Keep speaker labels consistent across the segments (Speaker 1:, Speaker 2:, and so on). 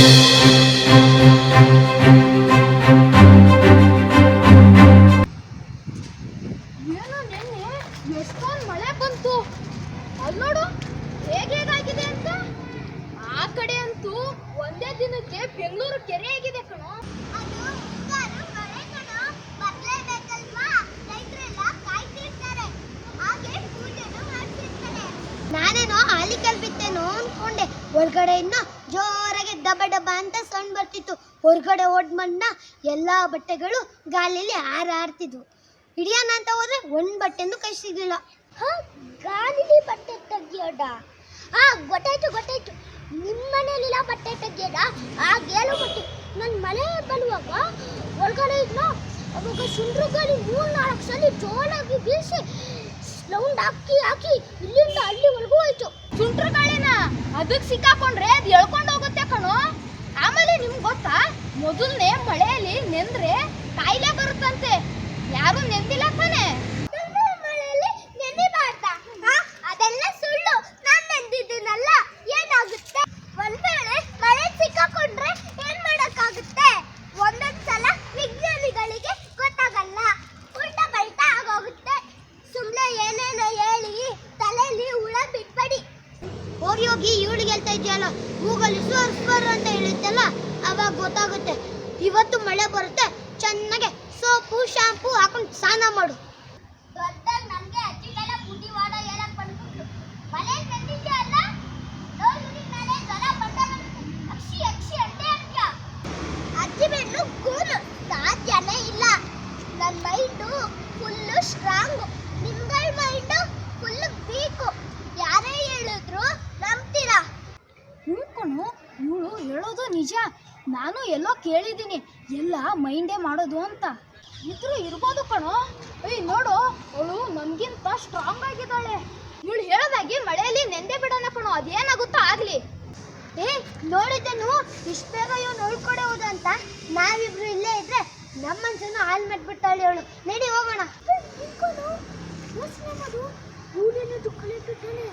Speaker 1: Thank you. ಓಡ್ ಮಣ್ಣ ಎಲ್ಲ ಬಟ್ಟೆಗಳು ಗಾಳಿಯಲ್ಲಿ ಹಾರಾಡ್ತಿದ್ವು. ಹಿಡಿಯೋಣ ಅಂತ ಹೋದ್ರೆ ಒಂದು ಬಟ್ಟೆನೂ ಕೈ ಸಿಗ್ಲಿಲ್ಲ. ಗಾಳಿಲಿ ಬಟ್ಟೆ ತೆಗಿಯೋಡ ಆ, ಗೊತ್ತಾಯ್ತು ಗೊತ್ತಾಯ್ತು. ನಿಮ್ಮ ಮನೇಲಿಲ್ಲ ಬಟ್ಟೆ ತೆಗಿಯೋಡ ಆ ಗೇಲು ಬಟ್ಟೆ. ನನ್ನ ಮನೆ ಬರುವಾಗ ಒಳಗಡೆ ಇದ್ನ, ಅವಾಗ ಸುಂಡ್ರ ಗಾಳಿ ಮೂರ್ ನಾಲ್ಕು ಸಲ ಜೋರಾಗಿ ಬೀಸಿ ಸೌಂಡ್ ಹಾಕಿ ಹಾಕಿ ಇಲ್ಲಿಂದ ಅಲ್ಲಿವರೆಗೂ ಹೋಯ್ತು.
Speaker 2: ಸುಂಟ್ರ ಗಾಳಿನ ಅದಕ್ಕೆ ಸಿಕ್ಕಾಕೊಂಡ್ರೆ ಅದು ಎಳ್ಕೊಂಡು ಹೋಗುತ್ತೆ ಕಣೋ. ಆಮೇಲೆ ನಿಮ್ಗೆ ಗೊತ್ತಾ? ಮೊದಲನೇ ಮಳೆಯಲ್ಲಿ ನೆಂದ್ರೆ ಕಾಯಿಲೆ ಬರುತ್ತಂತೆ ಯಾರು ನೆಂದಿಲ್ಲ ತಾನೆ
Speaker 1: ಮಳೆಯಲ್ಲಿ ನೆನೆಬಾರ್ದಾ? ಆ, ಅದೆಲ್ಲ ಸುಳ್ಳು ನಾನ್ ನೆಂದಿದ್ದೀನಲ್ಲ ಏನಾಗುತ್ತೆ ಒಂದ್ ವೇಳೆ ಮಳೆ ಸಿಕ್ಕಾಕೊಂಡ್ರೆ ಏನ್ ಮಾಡಕ್ಕಾಗುತ್ತೆ ಒಂದೊಂದ್ ಸಲ ವಿಜ್ಞಾನಿಗಳಿಗೆ ಗೊತ್ತಾಗಲ್ಲ ಉಲ್ಟಾ ಪಲ್ಟಾ ಆಗೋಗುತ್ತೆ ಸುಮ್ನೆ ಏನೇನೋ ಹೇಳಿ ತಲೆಯಲ್ಲಿ ಹುಳ ಬಿಟ್ಬೇಡಿ ಹೋಗಿ ಹೋಗಿ ಇವಳಿಗೆ ಹೇಳ್ತಾ ಇದೆಯಲ್ಲ ಗೂಗಲ್ ಸ್ವರ್ ಸ್ವರ್ ಅಂತ ಹೇಳುತ್ತಲ್ಲ ಅವಾಗ ಗೊತ್ತಾಗುತ್ತೆ ಇವತ್ತು ಮಳೆ ಬರುತ್ತೆ ಚೆನ್ನಾಗೆ ಸೋಪು ಶಾಂಪೂ ಹಾಕೊಂಡು ಸ್ನಾನ ಮಾಡು ದೊಡ್ಡದಾಗಿ ನಮಗೆ ಅಜ್ಜಿಗೆಲ್ಲ ಬುದ್ಧಿ ವಾಡ ಹೇಳಕ್ ಬಂದ್ಬಿಟ್ರು ಮಳೆ ತಂದಿದ್ದೆ ಅಲ್ಲ ನೋಡ್ರಿ ಮೇಲೆ ಜ್ವರ ಬಂದಾಗ ಅಕ್ಷಿ ಅಕ್ಷಿ ಅಂತ ಅಂತ್ಯ ಅಜ್ಜಿ ಬೆನ್ನು ಕೂಲು ಸಾಧ್ಯನೇ ಇಲ್ಲ ನನ್ನ ಮೈಂಡು ಫುಲ್ಲು ಸ್ಟ್ರಾಂಗು ನಿಮ್ಗಳ ಮೈಂಡು ಫುಲ್ಲು ವೀಕು ಯಾರೇ ಹೇಳಿದ್ರು ನಂಬ್ತೀರಾ
Speaker 2: ಹ್ಞೂ ಕಣೋ ಇವಳು ಹೇಳೋದು ನಿಜ ನಾನು ಎಲ್ಲೋ ಕೇಳಿದ್ದೀನಿ ಎಲ್ಲ ಮೈಂಡೇ ಮಾಡೋದು ಅಂತ ಇದ್ರೂ ಇರ್ಬೋದು ಕಣೋ ಏಯ್ ನೋಡು ಅವಳು ನನ್ಗಿಂತ ಸ್ಟ್ರಾಂಗ್ ಆಗಿದ್ದಾಳೆ ಇವಳು ಹೇಳೋದಾಗಿ ಮಳೆಯಲ್ಲಿ ನೆಂದೆ ಬಿಡೋಣ ಕಣೋ ಅದೇನಾಗುತ್ತೋ ಆಗ್ಲಿ
Speaker 1: ಏ ನೋಡಿದ್ದನು ಇಷ್ಟು ಬೇಗ ಇವ್ ಉಳ್ಕೊಡೆ ಹೋದ ಅಂತ ನಾವಿಬ್ರು ಇಲ್ಲೇ ಇದ್ರೆ ನಮ್ಮ ಮನ್ಸನ್ನು ಹಾಳು ಮಾಡ್ಬಿಟ್ಟಾಳೆ ಅವಳು. ನಡಿ ಹೋಗೋಣ. ಊರಿನದು ಕಲೆಕ್ಟ್ ತಾನೆ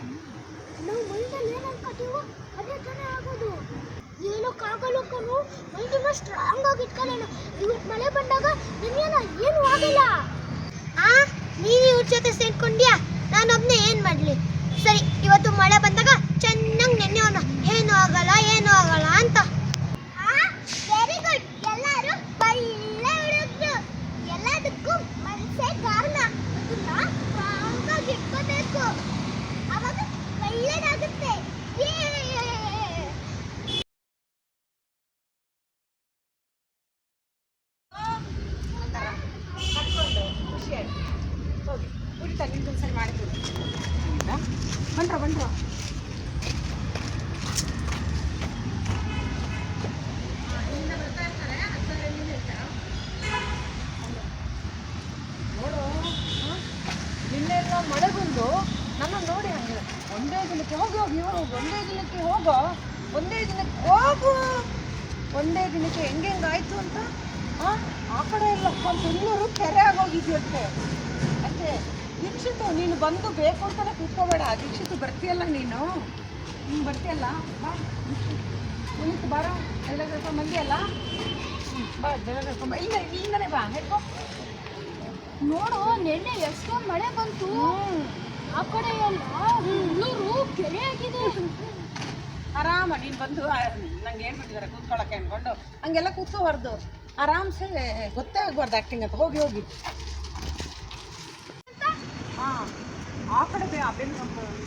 Speaker 1: ನಾವು ಮೈಂಡಲ್ಲಿ ಏನು ಅನ್ಕೋತೀವೋ ಅದೇ ತಾನೇ ಆಗೋದು. ಏನಕ್ಕಾಗಲ್ಲ ಕಣು ಮೈಂಡನ್ನ ಸ್ಟ್ರಾಂಗ್ ಆಗಿ ಇಟ್ಕೊಳ್ಳೋಣ. ಇವತ್ತು ಮಳೆ ಬಂದಾಗ ನಿಮ್ಗೇನ ಏನು ಆಗಿಲ್ಲ. ಆ ನೀನು ಇವ್ರ ಜೊತೆ ಸೇರ್ಕೊಂಡ್ಯಾ? ನಾನೊಬ್ನೇ ಏನು ಮಾಡಲಿ? ಸರಿ ಇವತ್ತು ಮಳೆ ಬಂದಾಗ ಚೆನ್ನಾಗಿ ನೆನೆಯೋಣ ಏನು ಆಗಲ್ಲ ಏನು ಆಗಲ್ಲ ಅಂತ ವೆರಿ ಗುಡ್ ಎಲ್ಲರೂ ಒಳ್ಳೆ ಹುಡುಗರು ಎಲ್ಲದಕ್ಕೂ ಮನಸ್ಸೇ ಕಾರಣ ಅದನ್ನ ಸ್ಟ್ರಾಂಗ್ ಆಗಿ ಇಟ್ಕೋಬೇಕು ಅವಾಗ ಒಳ್ಳೇದಾಗುತ್ತೆ ಯೇ
Speaker 3: ಕಟ್ಕೊಂಡು ಖುಷಿಯಾಗಿ ಹೋಗಿ ಉಳಿತಾ ನಿಮ್ಮ ಕೆಲಸ ಮಾಡ್ತೀವಿ ಬಂದ್ರ ಬಂದ್ರ ನೋಡು ನಿನ್ನೆಲ್ಲ ಮಳೆ ಬಂದು ನನ್ನ ನೋಡಿ ಹಂಗೆ ಒಂದೇ ದಿನಕ್ಕೆ ಹೋಗಿ ಹೋಗಿ ಹೋಗಿ, ಒಂದೇ ದಿನಕ್ಕೆ ಹೋಗೋ, ಒಂದೇ ದಿನಕ್ಕೆ ಹೋಗು. ಒಂದೇ ದಿನಕ್ಕೆ ಹೆಂಗೆ ಆಯಿತು ಅಂತ? ಆ ಕಡೆ ಎಲ್ಲ ಬೆಂಗಳೂರು ಕೆರೆ ಆಗೋಗಿದ್ಯಂತೆ. ಅಂತೆ ದೀಕ್ಷಿತು ನೀನು ಬಂದು ಬೇಕು ಅಂತಲೇ ಕೂತ್ಕೋಬೇಡ. ದೀಕ್ಷಿತು ಬರ್ತೀಯಲ್ಲ ನೀನು? ನೀನು ಬರ್ತೀಯಲ್ಲ? ಬಾ ಮುನಿತು ಬಾರೋ ಎಲ್ಲ ಕರ್ಕೊಂಡು ಬಂದಿಯಲ್ಲ? ಬಾ ಜನ ಕರ್ಕೊಂಡ್ ಬಾ. ಇಲ್ಲ, ಇಲ್ಲಿಂದನೇ ಬಾ ಹೇಳ್ಕೊ
Speaker 2: ನೋಡು, ನೆನ್ನೆ ಎಷ್ಟೊಂದು ಮಳೆ ಬಂತು. ಆ ಕಡೆ ಎಲ್ಲ ಬೆಂಗಳೂರು ಕೆರೆ ಆಗಿದೆ
Speaker 3: ಆರಾಮ ನೀನು ಬಂದು ನಂಗೆ ಹೇಳ್ಬಿಟ್ಟಿದ್ದಾರೆ ಕೂತ್ಕೊಳ್ಳೋಕೆ ಅನ್ಕೊಂಡು. ಹಂಗೆಲ್ಲ ಕೂತ್ಕೋಬಾರ್ದು ಆರಾಮ್ಸೆ ಗೊತ್ತೇ ಆಗ್ಬಾರ್ದು ಆ್ಯಕ್ಟಿಂಗ್ ಅಂತ. ಹೋಗಿ ಹೋಗಿ. ಹಾಂ ಆ ಕಡೆ ಬೇ-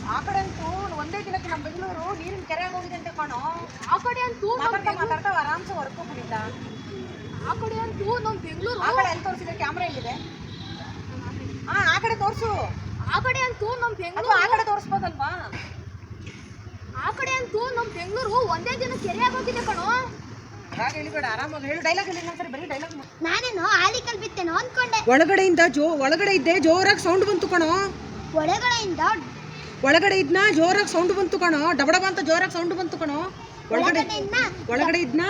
Speaker 3: ಆ ಕಡೆ ಅಂತೂ ಒಂದೇ ದಿನಕ್ಕೆ ನಮ್ಮ ಬೆಂಗಳೂರು ನೀರಿನ ಕೆರೆ ಹೋಗಿದೆ ಅಂತ ಕಾಣೋ.
Speaker 2: ಆ ಕಡೆ ಅಂತೂ
Speaker 3: ಮಾತಾಡ್ತಾ
Speaker 2: ಬೆಂಗ್ಳೂರು-
Speaker 3: ಮಾತಾಡ್ತಾ ಆರಾಮ್ಸೆ ಹೊರ್ಕೊಂಡ್ಬಿಟ್ಟಿದ್ದ
Speaker 2: ಆ ಕಡೆ ಅಂತೂ ನಮ್ಮ ಬೆಂಗಳೂರು
Speaker 3: ಆ ಕಡೆ ಎಲ್ಲಿ ತೋರಿಸಿದೆ ಕ್ಯಾಮ್ರಾ ಎಲ್ಲಿದೆ? ಹಾಂ ಆ ಕಡೆ ತೋರಿಸು.
Speaker 2: ಆ ಕಡೆ ಅಂತೂ ನಮ್ಮ ಬೆಂಗಳೂರು
Speaker 3: ಆ ಕಡೆ ತೋರಿಸ್ಬೋದಲ್ವಾ?
Speaker 2: ಆ ಕಡೆ ಅಂತೂ ನಮ್ಮ ಬೆಂಗಳೂರು ಒಂದೇ ದಿನ ಕೆರೆ ಆಗೋಗಿದೆ ಕಣೋ.
Speaker 3: ಹಾಗೆ ಹೇಳಿಬೇಡ ಆರಾಮಾಗಿ ಹೇಳು ಡೈಲಾಗ್ ಹೇಳಿ ಇನ್ನೊಂದ್ಸರಿ ಬರೀ ಡೈಲಾಗ್
Speaker 1: ನಾನೇನೋ ಆಲಿಕಲ್ ಬಿತ್ತೇನೋ ಅನ್ಕೊಂಡೆ.
Speaker 3: ಒಳಗಡೆಯಿಂದ ಜೋ ಒಳಗಡೆ ಇದ್ದೆ ಜೋರಾಗಿ ಸೌಂಡ್ ಬಂತು ಕಣೋ.
Speaker 1: ಒಳಗಡೆಯಿಂದ
Speaker 3: ಒಳಗಡೆ ಇದ್ನ ಜೋರಾಗಿ ಸೌಂಡ್ ಬಂತು ಕಣೋ. ಡಬಡಬ ಅಂತ ಜೋರಾಗಿ ಸೌಂಡ್ ಬಂತು ಕಣೋ. ಒಳಗಡೆ ಒಳಗಡೆ ಇದ್ನ?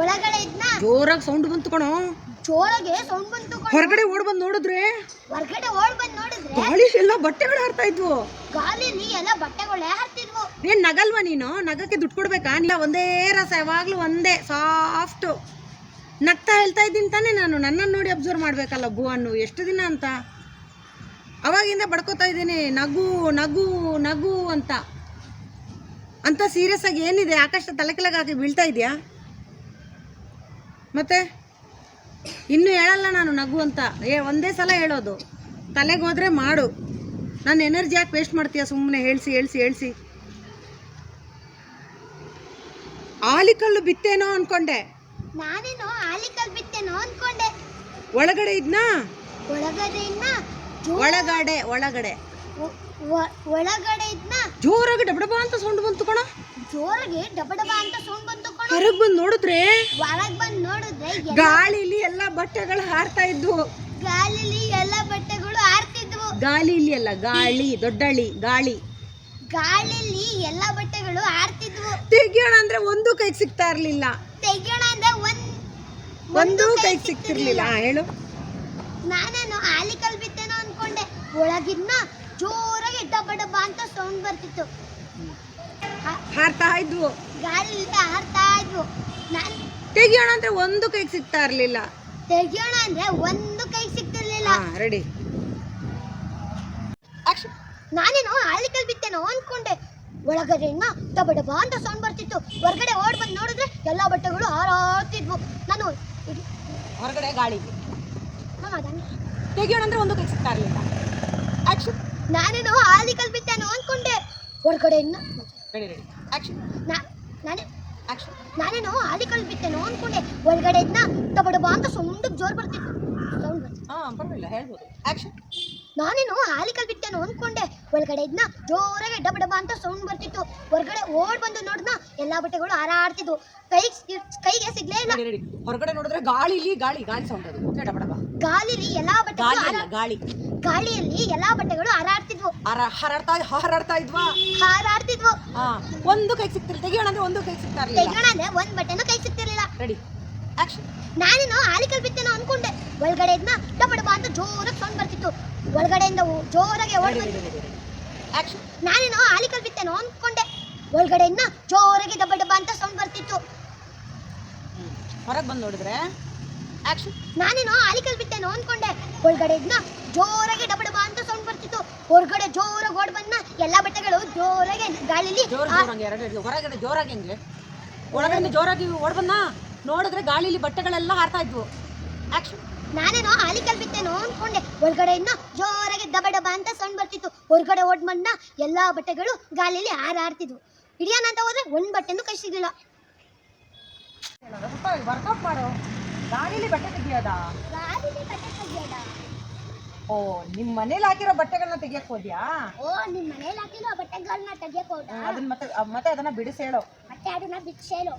Speaker 1: ಒಳಗಡೆ ಇದ್ನ
Speaker 3: ಜೋರಾಗಿ ಸೌಂಡ್ ಬಂತು ಕಣೋ.
Speaker 1: ಜೋರಾಗೆ ಸೌಂಡ್ ಬಂತು ಕಣೋ.
Speaker 3: ಹೊರಗಡೆ ಓಡ್ ಬಂದು ನೋಡಿದ್ರೆ?
Speaker 1: ಹೊರಗಡೆ ಓಡ್ ಬಂದ್ ನೋಡಿದ್ರೆ?
Speaker 3: ಗಾಳಿ ಎಲ್ಲ ಬಟ್ಟೆಗಳು ಹಾರ್ತಾ ಇದ್ವು.
Speaker 1: ಗಾಳಿಲಿ ಎಲ್ಲ ಬಟ್ಟೆಗಳೇ ಹತ್ತಿದ್ವು
Speaker 3: ಏನ್ ನಗಲ್ವಾ ನೀನು? ನಗಕ್ಕೆ ದುಡ್ಡು ಕೊಡ್ಬೇಕಾ? ಇಲ್ಲ ಒಂದೇ ರಸ ಯಾವಾಗ್ಲೂ ಒಂದೇ ಸಾಫ್ಟ್ ನಗ್ತಾ ಹೇಳ್ತಾ ಇದ್ದೀನಿ ತಾನೇ ನಾನು. ನನ್ನನ್ನು ನೋಡಿ ಅಬ್ಸರ್ವ್ ಮಾಡ್ಬೇಕಲ್ಲ ಭುವನ್ನು ಎಷ್ಟು ದಿನ ಅಂತ? ಅವಾಗಿಂದ ಬಡ್ಕೋತಾ ಇದ್ದೀನಿ. ನಗು ನಗು ನಗು ಅಂತ. ಅಂತ ಸೀರಿಯಸ್ ಆಗಿ ಏನಿದೆ? ಆಕಾಶ ತಲೆ ಕೆಳಗೆ ಹಾಕಿ ಬೀಳ್ತಾ ಇದೆಯಾ? ಮತ್ತೆ? ಇನ್ನು ಹೇಳಲ್ಲ ನಾನು ನಗು ಅಂತ. ಏ ಒಂದೇ ಸಲ ಹೇಳೋದು. ತಲೆಗೆ ಹೋದ್ರೆ ಮಾಡು. ನನ್ನ ಎನರ್ಜಿ ಯಾಕೆ ವೇಸ್ಟ್ ಮಾಡ್ತೀಯ? ಸುಮ್ಮನೆ ಹೇಳಿಸಿ ಹೇಳ್ಸಿ ಹೇಳ್ಸಿ. ಆಲಿಕಲ್ಲು ಬಿತ್ತೇನೋ ಅನ್ಕೊಂಡೆ.
Speaker 4: ನಾನೇನೋ ಆಲಿಕಲ್ಲು ಬಿತ್ತೇನೋ ಅನ್ಕೊಂಡೆ.
Speaker 3: ಒಳಗಡೆ ಇದ್ನಾ?
Speaker 4: ಒಳಗಡೆ ಇದ್ನಾ?
Speaker 3: ಒಳಗಡೆ ಒಳಗಡೆ.
Speaker 4: ಒಳಗಡೆ ಇದ್ನಾ?
Speaker 3: ಜೋರಾಗಿ ಡಬಡಬ ಅಂತ ಸೌಂಡ್ ಬಂತು ಕಣ.
Speaker 4: ಜೋರಾಗಿ ಡಬ ಡಬ ಅಂತ ಸೌಂಡ್ ಬಂತು
Speaker 3: ಹೊರಗೆ ಬಂದು ನೋಡಿದ್ರೆ?
Speaker 4: ಹೊರಗ್ ಬಂದ್ ನೋಡಿದ್ರೆ ಎ-
Speaker 3: ಗಾಳಿಲಿ ಎಲ್ಲ ಬಟ್ಟೆಗಳು ಹಾರ್ತಾ ಇದ್ವು.
Speaker 4: ಗಾಳಿಲಿ ಎಲ್ಲ ಬಟ್ಟೆಗಳು ಹಾರ್ತಿದ್ವು.
Speaker 3: ಗಾಳಿಲಿ ಅಲ್ಲ ಗಾಳಿ ದೊಡ್ಡಳಿ ಗಾಳಿ.
Speaker 4: ಗಾಳಿಲಿ ಎಲ್ಲ ಬಟ್ಟೆಗಳು ಹಾರ್ತಿದ್ವು.
Speaker 3: ತೆಗಿಯೋಣ ಅಂದ್ರೆ ಒಂದು ಕೈಗೆ ಸಿಗ್ತಾ ಇರ್ಲಿಲ್ಲ.
Speaker 4: ತೆಗಿಯೋಣ ಅಂದ್ರೆ ಒಂದ್
Speaker 3: ಒಂದು ಕೈಗೆ ಸಿಗ್ತಿರ್ಲಿಲ್ಲ. ಹಾ, ಹೇಳು.
Speaker 4: ನಾನೇನು ಆಲಿಕಲ್ ಬಿತ್ತೇನೋ ಅನ್ಕೊಂಡೆ. ಒಳಗಿನ್ನ ಜೋರಾಗಿ ಡಬ್ಬ ಡಬ್ಬ ಅಂತ ಸೌಂಡ್ ಬರ್ತಿತ್ತು.
Speaker 3: ಹಾರ್ತಾ ಇದ್ವು.
Speaker 4: ಗಾಳಿಲಿಂದ ಹಾರ್ತಾ ಇದ್ವು. ನಾನ್
Speaker 3: ತೆಗಿಯೋಣ ಅಂದ್ರೆ ಒಂದು ಕೈಗೆ ಸಿಗ್ತಾ ಇರ್ಲಿಲ್ಲ.
Speaker 4: ತೆಗಿಯೋಣ ಅಂದ್ರೆ ಒಂದು ಕೈ ಸಿಗ್ತಿರ್ಲಿಲ್ಲ.
Speaker 3: ರೆಡಿ
Speaker 4: ನಾನೇನು ಆಲಿಕಲ್ ಬಿತ್ತೇನೋ ಅನ್ಕೊಂಡೆ. ಒಳಗಡೆಯಿಂದ ಡಬ ಡಬ ಅಂತ ಸೌಂಡ್ ಬರ್ತಿತ್ತು. ಹೊರಗಡೆ ಓಡ್ ಬಂದು ನೋಡಿದ್ರೆ ಎಲ್ಲಾ ಬಟ್ಟೆಗಳು ಹಾರಾಡ್ತಿದ್ವು. ನಾನು
Speaker 3: ಹೊರಗಡೆ ಗಾಳಿ. ತೆಗಿಯೋಣ ಅಂದ್ರೆ ಒಂದು ಕೈ ಸಿಗ್ತಾ ಇರ್ಲಿಲ್ಲ. ಆಕ್ಷನ್
Speaker 4: ನಾನೇನು ಆಲಿಕಲ್ ಬಿತ್ತೇನೋ ಅನ್ಕೊಂಡೆ. ಹೊರಗಡೆಯಿಂದ
Speaker 3: ರೆಡಿ ರೆಡಿ ಆಕ್ಷನ್
Speaker 4: ನಾನೇ
Speaker 3: ಆಕ್ಷನ್
Speaker 4: ನಾನೇನು ಆಲಿಕಲ್ ಬಿತ್ತೇನೋ ಅನ್ಕೊಂಡೆ. ಒಳಗಡೆಯಿಂದ ಡಬ ಡಬ ಅಂತ ಸೌಂಡ್ ಜೋರ್ ಬರ್ತಿತ್ತು. ಸೌಂಡ್ ಬರ್ತಿತ್ತು
Speaker 3: ಹಾ ಪರವಾಗಿಲ್ಲ ಹೇಳ್ಬೋದು. ಆಕ್ಷನ್
Speaker 4: ನಾನೇನು ಆಲಿಕಲ್ ಬಿತ್ತೇನೋ ಅನ್ಕೊಂಡೆ. ಒಳಗಡೆಯಿಂದ ಜೋರಾಗಿ ಡಬ ಡಬ ಅಂತ ಸೌಂಡ್ ಬರ್ತಿತ್ತು. ಹೊರಗಡೆ ಓಡ್ ಬಂದು ನೋಡ್ದ ಎಲ್ಲಾ ಬಟ್ಟೆಗಳು ಹಾರಾಡ್ತಿದ್ವು. ಕೈ ಕೈಗೆ ಸಿಗ್ಲೇ ಇಲ್ಲ.
Speaker 3: ಹೊರಗಡೆ ನೋಡಿದ್ರೆ ಗಾಳಿಲಿ ಗಾಳಿ ಗಾಳಿ ಸೌಂಡ್ ಅದು. ಡಬ ಡಬ.
Speaker 4: ಗಾಳಿಲಿ ಎಲ್ಲಾ ಬಟ್ಟೆಗಳು
Speaker 3: ಗಾಳಿ ಗಾಳಿ.
Speaker 4: ಗಾಳಿಯಲ್ಲಿ ಎಲ್ಲಾ ಬಟ್ಟೆಗಳು ಹಾರಾಡ್ತಿದ್ವು.
Speaker 3: ಹಾರ ಹಾರಾಡ್ತಾ ಹಾರಾಡ್ತಾ ಇದ್ವಾ?
Speaker 4: ಹಾರಾಡ್ತಿದ್ವು.
Speaker 3: ಒಂದು ಕೈ ಸಿಗ್ತಿರ್ಲಿಲ್ಲ. ತೆಗಿಯೋಣ ಅಂದ್ರೆ ಒಂದು ಕೈ ಸಿಗ್ತಾ ಇರ್ಲಿಲ್ಲ
Speaker 4: ತೆಗಿಯೋಣ ಅಂದ್ರೆ ಒಂದ್ ಬಟ್ಟೆನೂ ಕೈ ಸಿಗ್ತಿರ್ಲಿಲ್ಲ.
Speaker 3: ರೆಡಿ ಆಕ್ಷನ್
Speaker 4: ನಾನೇನು ಆಲಿಕಲ್ ಬಿತ್ತೇನೋ ಅನ್ಕೊಂಡೆ. ಒಳಗಡೆಯಿಂದ ಡಬ ಡಬ ಅಂತ ಜೋರಾಗಿ ಸೌಂಡ್ ಬರ್ತಿತ್ತು. ಒಳಗಡೆಯಿಂದ ಜೋರಾಗಿ ಓಡ್ ನಾನೇನು ಆಲಿಕಲ್ ಬಿತ್ತೇನೋ ಅಂದ್ಕೊಂಡೆ ಒಳಗಡೆಯಿಂದ ಜೋರಾಗಿ ಡಬ ಡಬ್ಬ ಅಂತ ಸೌಂಡ್ ಬರ್ತಿತ್ತು.
Speaker 3: ಹೊರಗೆ ಬಂದು ನೋಡಿದ್ರೆ?
Speaker 4: ನಾನೇನೋ ಆಲಿಕಲ್ ಬಿತ್ತೇನೋ ಅನ್ಕೊಂಡೆ. ಒಳಗಡೆಯಿಂದ ಜೋರಾಗಿ ಡಬ್ಬ ಡಬ್ಬ ಅಂತ ಸೌಂಡ್ ಬರ್ತಿತ್ತು. ಹೊರಗಡೆ ಜೋರಾಗಿ ಓಡ್ ಬಂದ ಎಲ್ಲಾ ಬಟ್ಟೆಗಳು ಜೋರಾಗಿ ಗಾಳಿಲಿ
Speaker 3: ಹೊರಗಡೆ ಜೋರಾಗಿ ಹೆಂಗೆ? ಒಳಗಡೆ ಜೋರಾಗಿ ಓಡ್ ಬಂದ ನೋಡಿದ್ರೆ ಗಾಳಿಲಿ ಬಟ್ಟೆಗಳೆಲ್ಲ ಹಾರ್ತಾ ಇದ್ವು. ಆಕ್ಷನ್
Speaker 4: ನಾನೇನೋ ಹಾಲಿ ಬಿತ್ತೇನೋ ಅನ್ಕೊಂಡೆ. ಒಳಗಡೆಯಿಂದ ಜೋರಾಗಿ ಡಬ ಡಬ ಅಂತ ಸೌಂಡ್ ಬರ್ತಿತ್ತು. ಹೊರಗಡೆ ಓಡ್ ಮಣ್ಣ ಎಲ್ಲಾ ಬಟ್ಟೆಗಳು ಗಾಳಿಲಿ ಹಾರಾಡ್ತಿದ್ವು. ಹಿಡಿಯೋಣ ಅಂತ ಹೋದ್ರೆ ಒಂದ್ ಬಟ್ಟೆನೂ ಕೈ ಸಿಗ್ಲಿಲ್ಲ.
Speaker 3: ವರ್ಕೌಟ್ ಮಾಡು ಗಾಳಿಲಿ ಬಟ್ಟೆ ತೆಗಿಯೋದ? ಓ ನಿಮ್ಮ ಮನೇಲಿ ಹಾಕಿರೋ ಬಟ್ಟೆಗಳನ್ನ ತೆಗಿಯಕ್ ಹೋದ್ಯಾ?
Speaker 4: ಓ ನಿಮ್ ಮನೇಲಿ ಹಾಕಿರೋ ಬಟ್ಟೆಗಳನ್ನ ತೆಗಿಯಕ್ ಹೋದ
Speaker 3: ಅದನ್ನ ಮತ್ತೆ ಮತ್ತೆ ಅದನ್ನ ಬಿಡಿಸೇಳು.
Speaker 4: ಮತ್ತೆ ಅದನ್ನ ಬಿಚ್ಚೇಳು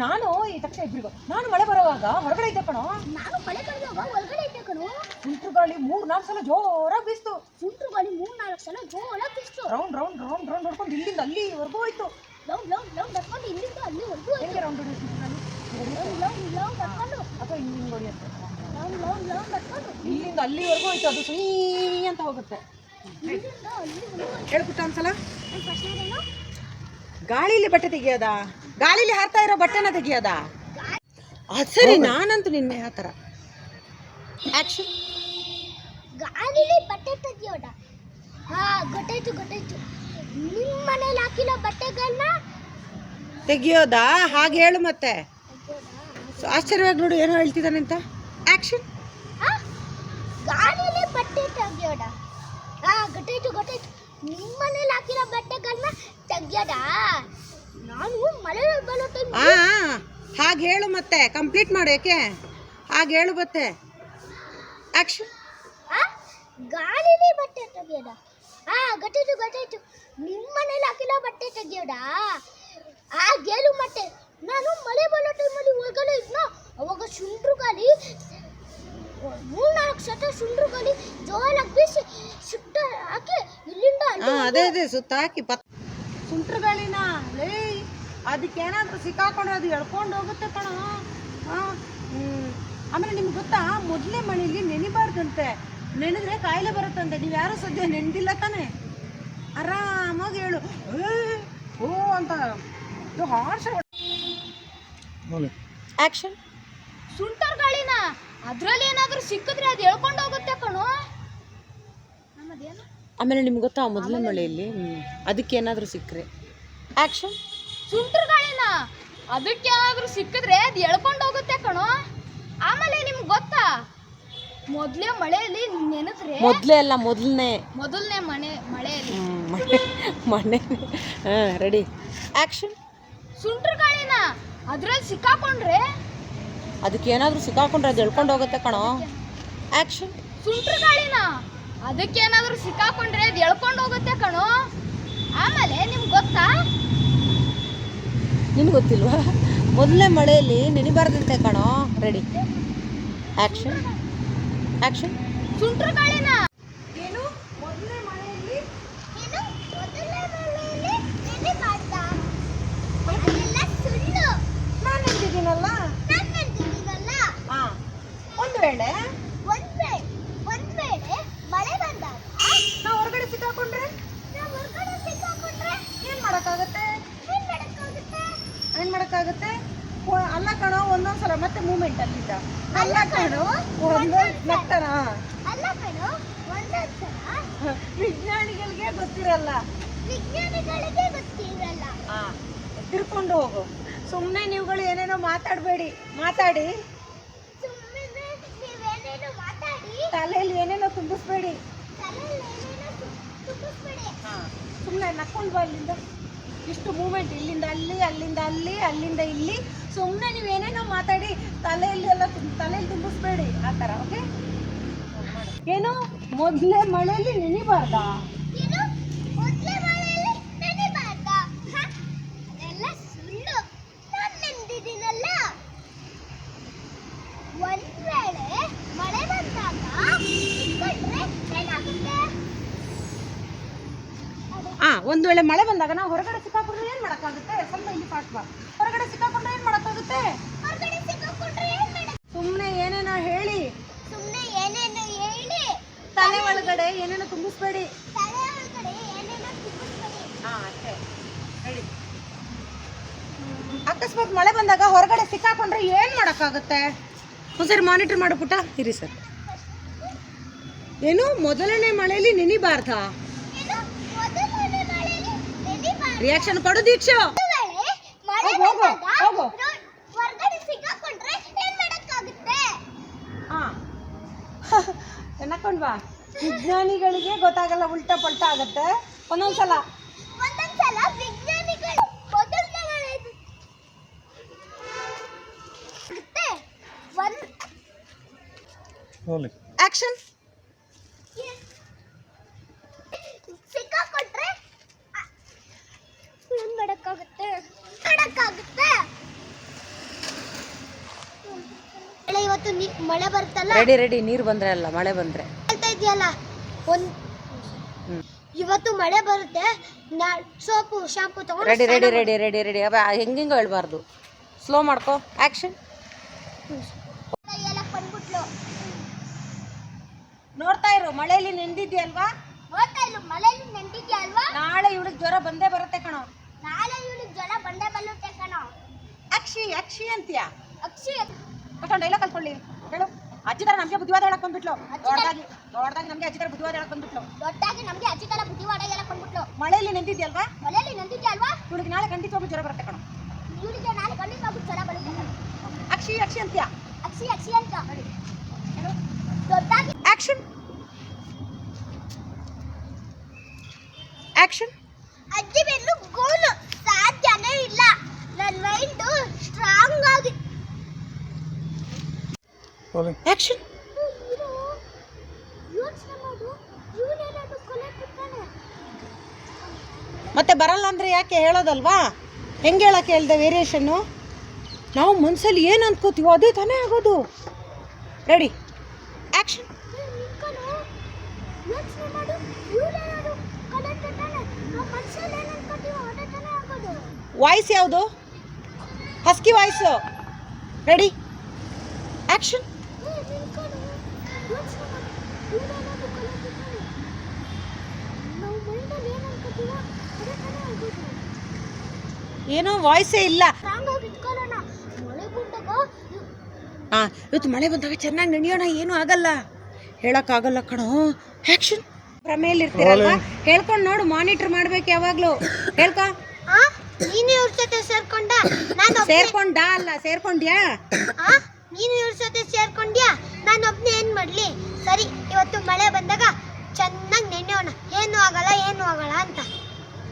Speaker 3: ನಾನು ಈ ತಕ್ಷಣ ಇಬ್ರಿಗೂ. ನಾನು ಮಳೆ ಬರುವಾಗ ಹೊರಗಡೆ ಇದ್ದೆ ಕಣೋ.
Speaker 4: ನಾನು ಮಳೆ ಬಂದಾಗ ಹೊರಗಡೆ ಇದ್ದೆ ಕಣು.
Speaker 3: ಸುಂಟ್ರು ಗಾಳಿ ಮೂರು ನಾಲ್ಕು ಸಲ ಜೋರಾಗಿ ಬೀಸ್ತು.
Speaker 4: ಸುಂಟ್ರು ಗಾಳಿ ಮೂರು ನಾಲ್ಕು ಸಲ ಜೋರಾಗಿ ಬೀಸ್ತು.
Speaker 3: ರೌಂಡ್ ರೌಂಡ್ ರೌಂಡ್ ರೌಂಡ್ ಹೊಡ್ಕೊಂಡು ಇಲ್ಲಿಂದ ಅಲ್ಲಿವರೆಗೂ ಹೋಯ್ತು.
Speaker 4: ಲವ್ ಲವ್ ಲವ್ ನಡ್ಕೊಂಡು ಇಲ್ಲಿಂದ ಅಲ್ಲಿವರೆಗೂ
Speaker 3: ಹೆಂಗೆ ರೌಂಡ್ ಹೊಡಿಯೋದು
Speaker 4: ಲವ್ ಲವ್ ನಡ್ಕೊಂಡು
Speaker 3: ಅಥವಾ ಹಿಂಗೆ ಹಿಂಗೆ ಹೊಡಿಯುತ್ತೆ?
Speaker 4: ಲವ್ ಲವ್ ಲವ್ ನಡ್ಕೊಂಡು
Speaker 3: ಇಲ್ಲಿಂದ ಅಲ್ಲಿವರೆಗೂ ಹೋಯ್ತು ಅದು ಸೀ ಅಂತ ಹೋಗುತ್ತೆ. ಹೇಳ್ಬಿಟ್ಟ ಒಂದ್ಸಲ.
Speaker 4: ಪ್ರಶ್ನೆ
Speaker 3: ಗಾಳಿಲಿ ಬಟ್ಟೆ ತೆಗಿಯೋದ? ಗಾಳಿಲಿ ಹಾರ್ತಾ ಇರೋ ಬಟ್ಟೆನ ತೆಗಿಯೋದ? ಸರಿ ನಾನಂತೂ ನಿನ್ನೆ ಆ ಥರ. ಆಕ್ಷನ್
Speaker 4: ಗಾಳಿಲಿ ಬಟ್ಟೆ ತೆಗಿಯೋಣ ಹಾ ಗೊತ್ತಾಯ್ತು ಗೊತ್ತಾಯ್ತು. ನಿಮ್ಮ ಮನೇಲಿ ಹಾಕಿರೋ ಬಟ್ಟೆಗಳನ್ನ
Speaker 3: ತೆಗಿಯೋದಾ? ಹಾಗೆ ಹೇಳು ಮತ್ತೆ. ಆಶ್ಚರ್ಯವಾಗಿ ನೋಡು ಏನೋ ಹೇಳ್ತಿದ್ದಾನೆ ಅಂತ. ಆಕ್ಷನ್
Speaker 4: ಗಾಳಿಲಿ ಬಟ್ಟೆ ತೆಗಿಯೋಣ ಹಾ ಗೊತ್ತಾಯ್ತು ಗೊತ್ತಾಯ್ತು. ನಿಮ್ಮ ಮನೇಲಿ ಹಾಕಿರೋ ಬಟ್ಟೆಗಳನ್ನ ತೆಗಿಯೋಣ ನಾನು ಮಳೆ ಬರೋ ಟೈಮ್
Speaker 3: ಆ ಹಾಗೆ ಹೇಳು ಮತ್ತೆ ಕಂಪ್ಲೀಟ್ ಮಾಡು ಯಾಕೆ? ಹಾಗೆ ಹೇಳು ಮತ್ತೆ. ಆಕ್ಷನ್
Speaker 4: ಗಾಳಿಲಿ ಬಟ್ಟೆ ತೆಗಿಯೋಣ ಹಾ ಗಟ್ಟಿತು ಗಟ್ಟಿತು. ನಿಮ್ಮ ಮನೇಲಿ ಹಾಕಿಲ್ಲ ಬಟ್ಟೆ ತೆಗಿಯೋಣ ಆ ಗೇಲು ಮತ್ತೆ. ನಾನು ಮಳೆ ಬರೋ ಟೈಮಲ್ಲಿ ಒಳಗಡೆ ಇದ್ನೋ ಅವಾಗ ಸುಂಟ್ರು ಗಾಳಿ ಮೂರ್ನಾಲ್ಕು ಸತ ಸುಂಟ್ರು ಗಾಳಿ ಜೋರಾಗಿ ಬೀಸಿ ಸುಟ್ಟ ಹಾಕಿ ಇಲ್ಲಿಂದ
Speaker 3: ಅದೇ ಅದೇ ಸುತ್ತ ಹಾಕಿ ಪತ್ ಸುಂಟ್ರ ಗಾಳಿನ ಲೇ ಅದಕ್ಕೇನಾದ್ರೂ ಸಿಕ್ಕಾಕೊಂಡ್ರೆ ಅದು ಎಳ್ಕೊಂಡು ಹೋಗುತ್ತೆ ಕಣ. ಆಮೇಲೆ ನಿಮ್ಗೆ ಗೊತ್ತಾ ಮೊದಲೇ ಮನೇಲಿ ನೆನಿಬಾರ್ದಂತೆ. ನೆನೆದ್ರೆ ಕಾಯಿಲೆ ಬರುತ್ತಂತೆ. ನೀವು ಯಾರು ಸದ್ಯ ನೆನೆದಿಲ್ಲ ತಾನೆ. ಆರಾಮಾಗಿ ಹೇಳು. ಓ ಅಂತ. ಇದು ಹಾರ್ಷ ಆ್ಯಕ್ಷನ್
Speaker 2: ಸುಂಟರ್ ಗಾಳಿನ. ಅದ್ರಲ್ಲಿ ಏನಾದರೂ ಸಿಕ್ಕಿದ್ರೆ ಅದು ಹೇಳ್ಕೊಂಡು ಹೋಗುತ್ತೆ ಕಣೋ. ನಮ್ಮದೇನು
Speaker 3: ಆಮೇಲೆ ನಿಮ್ಗೆ ಗೊತ್ತಾ ಮೊದಲ ಮಳೆಯಲ್ಲಿ? ಅದಕ್ಕೆ ಏನಾದರೂ ಸಿಕ್ಕರೆ. ಆ್ಯಕ್ಷನ್
Speaker 2: ಸುಂಟ್ರ ಗಾಳಿನ ಅದಕ್ಕೆ ಏನಾದರೂ ಸಿಕ್ಕಿದ್ರೆ ಅದು ಎಳ್ಕೊಂಡು ಹೋಗುತ್ತೆ ಕಣೋ. ಆಮೇಲೆ ನಿಮ್ಗೆ ಗೊತ್ತಾ? ಮೊದಲೇ ಮಳೆಯಲ್ಲಿ ನೆನೆದ್ರೆ
Speaker 3: ಮೊದಲೇ ಅಲ್ಲ ಮೊದಲನೇ.
Speaker 2: ಮೊದಲನೇ ಮನೆ ಮಳೆಯಲ್ಲಿ.
Speaker 3: ಮನೆ ಮನೆ ಹಾಂ ರೆಡಿ ಆ್ಯಕ್ಷನ್
Speaker 2: ಸುಂಟ್ರ ಗಾಳಿನ ಅದ್ರಲ್ಲಿ ಸಿಕ್ಕಾಕೊಂಡ್ರೆ.
Speaker 3: ಅದಕ್ಕೆ ಏನಾದರೂ ಸಿಕ್ಕಾಕೊಂಡ್ರೆ ಅದು ಎಳ್ಕೊಂಡು ಹೋಗುತ್ತೆ ಕಣೋ. ಆ್ಯಕ್ಷನ್
Speaker 2: ಸುಂಟ್ರ ಗಾಳಿನ ಅದಕ್ಕೆ ಏನಾದರೂ ಸಿಕ್ಕಾಕೊಂಡ್ರೆ ಅದು ಎಳ್ಕೊಂಡು ಹೋಗುತ್ತೆ ಕಣೋ. ಆಮೇಲೆ ನಿಮ್ಗೆ ಗೊತ್ತಾ?
Speaker 3: ನಿಮ್ಗೆ ಗೊತ್ತಿಲ್ವಾ? ಮೊದಲನೇ ಮಳೆಯಲ್ಲಿ ನೆನಿಬಾರ್ದಂತೆ ಕಣೋ. ರೆಡಿ ಆ್ಯಕ್ಷನ್ ಆ್ಯಕ್ಷನ್
Speaker 2: ಸುಂಟ್ರ ಗಾಳಿನ
Speaker 3: ಏನು? ಮೊದಲನೇ ಮಳೆಯಲ್ಲಿ?
Speaker 1: ಏನು? ಮೊದಲನೇ ಮಳೆಯಲ್ಲಿ ನೆನೆಬಾರ್ದಾ? ಅದೆಲ್ಲ ಸುಳ್ಳು.
Speaker 3: ನಾನು ಎಂದಿದ್ದೀನಲ್ಲ
Speaker 1: ನಾನ್ ನೆನ್ಪಿದ್ದೀನಲ್ಲ?
Speaker 3: ಹಾಂ. ಒಂದು ವೇಳೆ
Speaker 1: ಒಂದ್ ವೇಳೆ ಒಂದ್ ವೇಳೆ ಮಳೆ ಬಂದಾಗ
Speaker 3: ನಾವು ಹೊರಗಡೆ ಸಿಕ್ಕಾಕೊಂಡ್ರೆ
Speaker 1: ನಾವು ಹೊರ್ಗಡೆ ಸಿಕ್ಕಾಕೊಂಡ್ರೆ
Speaker 3: ಏನು ಮಾಡೋಕ್ಕಾಗತ್ತೆ
Speaker 1: ಏನ್ ಮಾಡಕ್ಕಾಗುತ್ತೆ
Speaker 3: ಏನು ಮಾಡೋಕ್ಕಾಗತ್ತೆ ಒ- ಅಲ್ಲ ಕಣೋ ಒಂದೊಂದು ಸಲ ಮೂಮೆಂಟ್ ಅಲ್ಲಿದ್ದ
Speaker 1: ಅಲ್ಲ ಕಣು
Speaker 3: ಒಂದೊಂದು ನಗ್ತಾನ
Speaker 1: ಅಲ್ಲ ಕಣೋ ಒಂದೊಂದ್ಸಲ
Speaker 3: ವಿಜ್ಞಾನಿಗಳಿಗೆ ಗೊತ್ತಿರಲ್ಲ.
Speaker 1: ವಿಜ್ಞಾನಿಗಳಿಗೆ ಗೊತ್ತಿರಲ್ಲ.
Speaker 3: ತಿರ್ಕೊಂಡು ಹೋಗು. ಸುಮ್ಮನೆ ನೀವುಗಳು ಏನೇನೋ ಮಾತಾಡಬೇಡಿ. ಮಾತಾಡಿ.
Speaker 1: ಸುಮ್ಮನೆ ಮಾತಾಡಿ.
Speaker 3: ತಲೆಯಲ್ಲಿ ಏನೇನೋ ತುಂಬಿಸ್ಬೇಡಿ.
Speaker 1: ತಲೆಯಲ್ಲಿ ಏನೇನೋ ತುಂಬಿಸ್ಬೇಡಿ.
Speaker 3: ಸುಮ್ಮನೆ ನಕ್ಕೊಂಡು ಬಾ ಅಲ್ಲಿಂದ ಇಷ್ಟು ಮೂಮೆಂಟ್ ಇಲ್ಲಿಂದ ಅಲ್ಲಿ, ಅಲ್ಲಿಂದ ಅಲ್ಲಿ, ಅಲ್ಲಿಂದ ಇಲ್ಲಿ. ಸುಮ್ಮನೆ ನೀವು ಏನೇನೋ ಮಾತಾಡಿ, ತಲೆಯಲ್ಲಿ ಎಲ್ಲ ತಲೆಯಲ್ಲಿ ತುಂಬಿಸ್ಬೇಡಿ. ಆ ಥರ ಓಕೆ ಏನು ಮೊದಲೇ ಮಳೆಯಲ್ಲಿ ನೆನಿಬಾರ್ದಾ
Speaker 1: ಏನು ಮೊದಲೇ ಮಳೆಯಲ್ಲಿ ನೆನೆಬಾರ್ದಾ ಹ? ಅದೆಲ್ಲ ಸುಳ್ಳು ನಾನ್ ನೆನ್ದಿದ್ದೀನಲ್ಲ ಒಂದ್ ವೇಳೆ ಮಳೆ ಬಂದಾಗ ಇಟ್ಕೊಂಡ್ರೆ ಏನಾಗುತ್ತೆ
Speaker 3: ಹಾಂ ಒಂದು ವೇಳೆ ಮಳೆ ಬಂದಾಗ ನಾವು ಹೊರಗಡೆ ಸಿಕ್ಕಾಕೊಂಡ್ರೆ ಏನು ಮಾಡೋಕ್ಕಾಗುತ್ತೆ? ಸ್ವಲ್ಪ ಇಲ್ಲಿ ಫಾಸ್ಟ್ ಬಾ. ಹೊರಗಡೆ ಸಿಕ್ಕಾಕೊಂಡ್ರೆ ಏನು ಮಾಡೋಕ್ಕಾಗುತ್ತೆ? ಸುಮ್ಮನೆ ಏನೇನೋ ಹೇಳಿ.
Speaker 1: ಸುಮ್ನೆ ಏನೇನೋ ಹೇಳಿ.
Speaker 3: ತಲೆ ಒಳಗಡೆ ಏನೇನೋ ತುಂಬಿಸ್ಬೇಡಿ. ಹಾಂ ಅಷ್ಟೇ. ಹೇಳಿ. ಅಕಸ್ಮಾತ್ ಮಳೆ ಬಂದಾಗ ಹೊರಗಡೆ ಸಿಕ್ಕಾಕೊಂಡ್ರೆ ಏನು ಮಾಡೋಕ್ಕಾಗುತ್ತೆ? ಒಂದ್ಸರಿ ಮಾನಿಟರ್ ಮಾಡಿಬಿಟ್ಟ ಪುಟ್ಟ. ಇರಿ ಸರ್. ಏನು? ಮೊದಲನೇ ಮಳೆಯಲ್ಲಿ ನೆನಿಬಾರ್ದಾ
Speaker 1: ಏನು ಮೊದಲನೇ ಮಳೆಯಲ್ಲಿ ನೆನೆಬಾರ್ದು
Speaker 3: ರಿಯಾಕ್ಷನ್ ಕೊಡು ದೀಕ್ಷು
Speaker 1: ಒಂದು ವೇಳೆ ಮಳೆ
Speaker 3: ಹೋಗು, ಹೋಗು,
Speaker 1: ಬಂದಾಗ
Speaker 3: ಹೋಗು.
Speaker 1: ರೋ- ಹೊರ್ಗಡೆ ಸಿಕ್ಕಾಕೊಂಡ್ರೆ ಏನ್ ಕೊಡು
Speaker 3: ದೀಕ್ಷು ಎನ್ನಕೊಂಡ್ವಾ ವಿಜ್ಞಾನಿಗಳಿಗೆ ಗೊತ್ತಾಗಲ್ಲ ಉಲ್ಟಾ ಪಲ್ಟಾ ಆಗತ್ತೆ. ಒಂದೊಂದ್ಸಲ. ಆಕ್ಷನ್
Speaker 1: ಸಿಕ್ಕಾಕೊಂಡ್ರೆ ಅ- ಏನ್ ಮಾಡಕ್ಕಾಗುತ್ತೆ ಮಾಡಕ್ಕಾಗುತ್ತೆ. ಇವತ್ತು ಮಳೆ ಬರುತ್ತಲ್ಲ
Speaker 3: ರೆಡಿ ರೆಡಿ ನೀರು ಬಂದ್ರೆ ಅಲ್ಲ ಮಳೆ ಬಂದ್ರೆ.
Speaker 1: ಹೇಳ್ತಾ ಇದೆಯಲ್ಲ ಒಂದ್ ಇವತ್ತು ಮಳೆ ಬರುತ್ತೆ ನಾ ಸೋಪು ಶಾಂಪು ತಗೊಂಡು
Speaker 3: ready ready ready ready ready. ಅವ ಹೆಂಗೆಂಗೋ ಹೇಳ್ಬಾರ್ದು. ಸ್ಲೋ ಮಾಡ್ಕೋ
Speaker 1: ಎಲ್ಲ ಬಂದ್ಬಿಟ್ಲು.
Speaker 3: ನೋಡ್ತಾ ಇರು ಮಳೆಯಲ್ಲಿ ನೆಂದಿದ್ಯಲ್ವಾ?
Speaker 1: ನೋಡ್ತಾ ಇಲ್ಲ ಮಳೆಯಲ್ಲಿ ನೆಂದಿದ್ಯಾ ಅಲ್ವಾ
Speaker 3: ನಾಳೆ ಇವಳಿಗೆ ಜ್ವರ ಬಂದೇ ಬರುತ್ತೆ ಕಣೋ.
Speaker 1: ನಾಳೆ ಇವಳಿಗೆ ಜ್ವರ ಬಂಡೆ ಬಲ್ಲುತ್ತೆ ಕಣೋ
Speaker 3: ಅಕ್ಷಿ ಅಕ್ಷಿ ಅಂತೀಯ.
Speaker 1: ಅಕ್ಷಿ.
Speaker 3: ಕಟ್ಕೊಂಡು ಎಲ್ಲ ಕಲ್ತ್ಕೊಳ್ಳಿ. ಹೇಳು. ಅಜ್ಜಿ ತರ ನಮಗೆ ಬುದ್ಧಿವಾದ ಹೇಳಕ್ ಬಂದ್ಬಿಟ್ಲು. ದೊಡ್ಡದಾಗಿ ದೊಡ್ಡದಾಗಿ ನಮಗೆ ಅಜ್ಜಿ ತರ ಬುದ್ಧಿವಾದ ಹೇಳಕ್ ಬಂದ್ಬಿಟ್ಲು.
Speaker 1: ದೊಡ್ಡಾಗಿ ನಮ್ಗೆ ಅಜ್ಜಿ ತರ ಹೇಳಕ್ ಬಂದ್ಬಿಟ್ಲು.
Speaker 3: ಮಳೆಯಲ್ಲಿ ನೆಂದಿದ್ಯಲ್ವಾ
Speaker 1: ಮಳೆಯಲ್ಲಿ ನೆಂದಿದ್ಯಲ್ವಾ
Speaker 3: ಇವಳಿಗೆ ನಾಳೆ ಖಂಡಿತವಾಗ್ಲೂ ಜ್ವರ ಬರುತ್ತೆ ಕಣ.
Speaker 1: ಇವಳಿಗೆ ನಾಳೆ ಖಂಡಿತವಾಗ್ಲೂ ಜ್ವರ ಬರುತ್ತೆ.
Speaker 3: ಅಕ್ಷಿ ಅಕ್ಷಿ ಅಂತೀಯ.
Speaker 1: ಅಕ್ಷಿ ಅಕ್ಷಿ ಅಂತ. ದೊಡ್ಡದಾಗಿ ದೊಡ್ಡಾಗಿ
Speaker 3: ಆಕ್ಷನ್ ಆಕ್ಷನ್
Speaker 1: ಅಜ್ಜಿ ಬೆನ್ನು ಗೋಲು ಸಾಧ್ಯನೇ ಇಲ್ಲ ನನ್ನ ಮೈಂಡು ಸ್ಟ್ರಾಂಗ್ ಆಗಿ ಬಿಟ್ಟಾನೆ
Speaker 3: ಮತ್ತೆ ಬರಲ್ಲ ಅಂದ್ರೆ ಯಾಕೆ ಹೇಳೋದಲ್ವಾ? ಹೆಂಗೆ ಹೇಳಕ್ಕೆ ಹೇಳ್ದೆ ವೇರಿಯೇಷನ್ನು ನಾವು ಮನ್ಸಲ್ಲಿ ಏನು ಅನ್ಕೋತೀವೋ ಅದೇ ತಾನೇ ಆಗೋದು. ರೆಡಿ
Speaker 1: ಆಗೋದು
Speaker 3: ವಾಯ್ಸ್ ಯಾವುದು? ಹಸ್ಕಿ ವಾಯ್ಸು ರೆಡಿ ಆಕ್ಷನ್
Speaker 1: ನಾವು ಮೈಂಡಲ್ಲಿ ಏನು ಅನ್ಕೋತೀವೋ ಅದೇ ತಾನೇ ಆಗೋದು
Speaker 3: ಏನೋ ವಾಯ್ಸೇ ಇಲ್ಲ.
Speaker 1: ಸ್ಟ್ರಾಂಗ್ ಆಗಿ ಇಟ್ಕೊಳ್ಳೋಣ ಮಳೆ ಬಂದಾಗ
Speaker 3: ಆ ಇವತ್ತು ಮಳೆ ಬಂದಾಗ ಚೆನ್ನಾಗಿ ನೆನೆಯೋಣ ಏನೂ ಆಗಲ್ಲ. ಹೇಳಕ್ಕಾಗಲ್ಲ ಕಣೋ. ಆ್ಯಕ್ಷನ್ ಭ್ರಮೆಯಲ್ಲಿ ಇರ್ತೀರಲ್ವಾ ಹೇಳ್ಕೊಂಡು ನೋಡು ಮಾನಿಟರ್ ಮಾಡ್ಬೇಕು ಯಾವಾಗಲೂ. ಹೇಳ್ಕೊ.
Speaker 1: ಆ? ನೀನು ಇವ್ರ ಜೊತೆ ಸೇರ್ಕೊಂಡ? ನಾನು
Speaker 3: ಸೇರ್ಕೊಂಡ ಅಲ್ಲ ಸೇರ್ಕೊಂಡ್ಯಾ?
Speaker 1: ಆ? ನೀನು ಇವ್ರ ಜೊತೆ ಸೇರ್ಕೊಂಡ್ಯಾ? ನಾನು ಏನು ಮಾಡಲಿ? ಮಾಡ್ಲಿ ಸರಿ ಇವತ್ತು ಮಳೆ ಬಂದಾಗ ಚೆನ್ನಾಗಿ ನೆನೆಯೋಣ. ಏನು ಆಗಲ್ಲ ಏನು ಆಗಲ್ಲ ಅಂತ.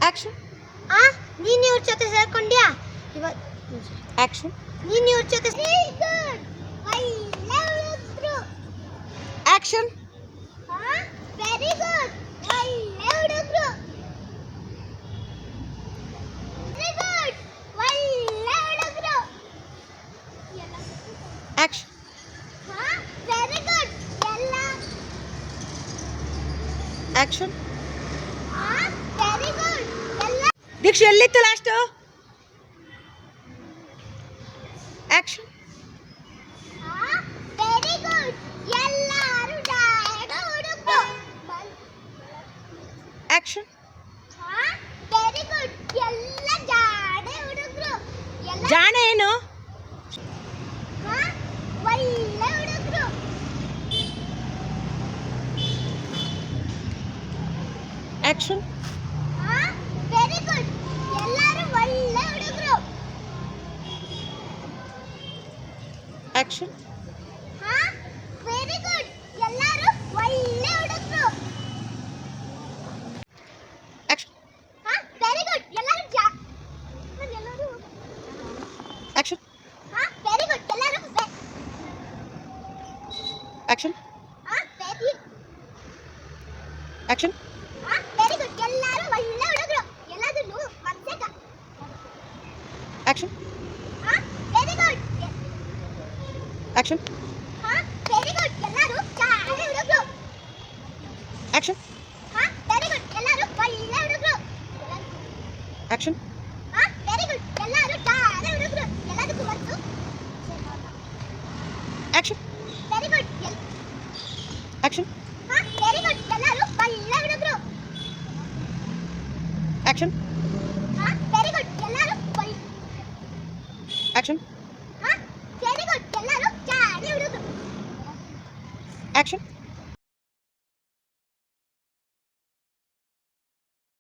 Speaker 3: ಆ್ಯಕ್ಷನ್
Speaker 1: ಆ? ನೀನು ಇವ್ರ ಜೊತೆ ಸೇರ್ಕೊಂಡ್ಯಾ? ಇವತ್ತು
Speaker 3: ಆ್ಯಕ್ಷನ್
Speaker 1: ನೀನು ಇವ್ರ ಜೊತೆ
Speaker 3: action
Speaker 1: very good
Speaker 3: action
Speaker 1: very good ಎಲ್ಲ
Speaker 3: ಆ್ಯಕ್ಷನ್
Speaker 1: ವೆರಿ ಗುಡ್ ಎಲ್ಲ
Speaker 3: ದೀಕ್ಷೆ ಎಲ್ಲಿತ್ತು ಲಾಸ್ಟು ಆ್ಯಕ್ಷನ್
Speaker 1: ವೆರಿ ಗುಡ್ ಎಲ್ಲರೂ ಜಾಗ ಹುಡುಗರು
Speaker 3: ಆ್ಯಕ್ಷನ್
Speaker 1: ವೆರಿ ಗುಡ್ ಎಲ್ಲ ಜಾಡೆ ಹುಡುಗರು ಎಲ್ಲ
Speaker 3: ಜಾಣೆ ಏನು
Speaker 1: ಹಾ? ಒಳ್ಳೆ ಹುಡುಗರು
Speaker 3: ಆ್ಯಕ್ಷನ್
Speaker 1: ವೆರಿ ಗುಡ್ ಎಲ್ಲರೂ ಒಳ್ಳೆ ಹುಡುಗರು
Speaker 3: ಆ್ಯಕ್ಷನ್
Speaker 1: ವೆರಿ ಗುಡ್ ಎಲ್ಲರೂ ಒಳ್ಳೆ ಹುಡುಗರು
Speaker 3: ಆ್ಯಕ್ಷನ್
Speaker 1: ವೆರಿ ಗುಡ್ ಎಲ್ಲರೂ ಜಾ ಎಲ್ಲರೂ
Speaker 3: ಆ್ಯಕ್ಷನ್
Speaker 1: ವೆರಿ ಗುಡ್ ಎಲ್ಲರೂ
Speaker 3: action
Speaker 1: very
Speaker 3: action
Speaker 1: very good ಎಲ್ಲರೂ ಒಳ್ಳೆ ಹುಡುಗರು ಎಲ್ಲದನ್ನು ಮನ್ಸೆಗ
Speaker 3: action
Speaker 1: very good
Speaker 3: action
Speaker 1: very good ಎಲ್ಲರೂ ಜಾಡೆ ಹುಡುಗರು